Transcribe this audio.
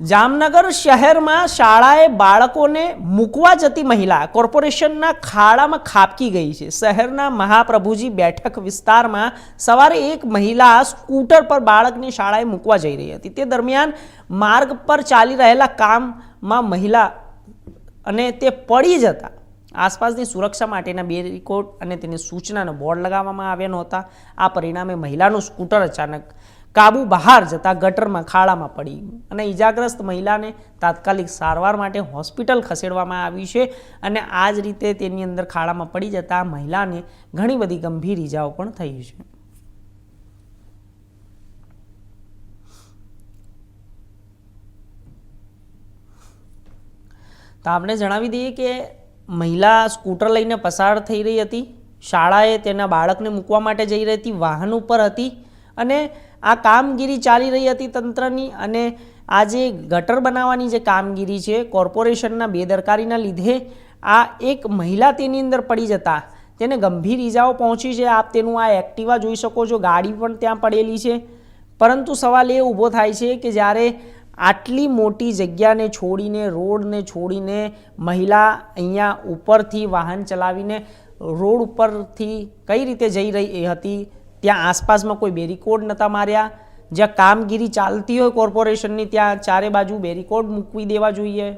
જામનગર શહેરમાં શાળાએ બાળકોને મૂકવા જતી મહિલા કોર્પોરેશનના ખાડામાં ખાબકી ગઈ છે. શહેરના મહાપ્રભુજી બેઠક વિસ્તારમાં સવારે એક મહિલા સ્કૂટર પર બાળકને શાળાએ મૂકવા જઈ રહી હતી. તે દરમિયાન માર્ગ પર ચાલી રહેલા કામમાં મહિલા અને તે પડી જતા. આસપાસની સુરક્ષા માટેના બેરીકોટ અને તેની સૂચનાનો બોર્ડ લગાવવામાં આવ્યા નહોતા. આ પરિણામે મહિલાનું સ્કૂટર અચાનક કાબુ બહાર જતા ગટરમાં ખાડામાં પડી. અને ઈજાગ્રસ્ત મહિલાને તાત્કાલિક સારવાર માટે હોસ્પિટલ ખસેડવામાં આવી છે અને આ જ રીતે તેની અંદર ખાડામાં પડી જતા મહિલાને ઘણી બધી ગંભીર ઈજાઓ પણ થઈ છે. તો આપણે જણાવી દઈએ કે મહિલા સ્કૂટર લઈને પસાર થઈ રહી હતી. શાળાએ તેના બાળકને મૂકવા માટે જઈ રહી હતી વાહન ઉપર હતી અને આ કામગીરી ચાલી રહી હતી તંત્રની અને આ જે ગટર બનાવવાની જે કામગીરી છે, કોર્પોરેશનના બેદરકારીના લીધે આ એક મહિલા તેની અંદર પડી જતા. તેને ગંભીર ઈજાઓ પહોંચી છે. આપ તેનું આ એક્ટિવા જોઈ શકો છો. ગાડી પણ ત્યાં પડેલી છે. પરંતુ સવાલ એ ઊભો થાય છે કે જ્યારે આટલી મોટી જગ્યાને છોડીને, રોડને છોડીને મહિલા અહીંયા ઉપરથી વાહન ચલાવીને રોડ ઉપરથી કઈ રીતે જઈ રહી હતી? ત્યાં આસપાસમાં કોઈ બેરીકોડ નહોતા માર્યા. જ્યાં કામગીરી ચાલતી હોય કોર્પોરેશનની, ત્યાં ચારે બાજુ બેરીકોડ મૂકવી દેવા જોઈએ.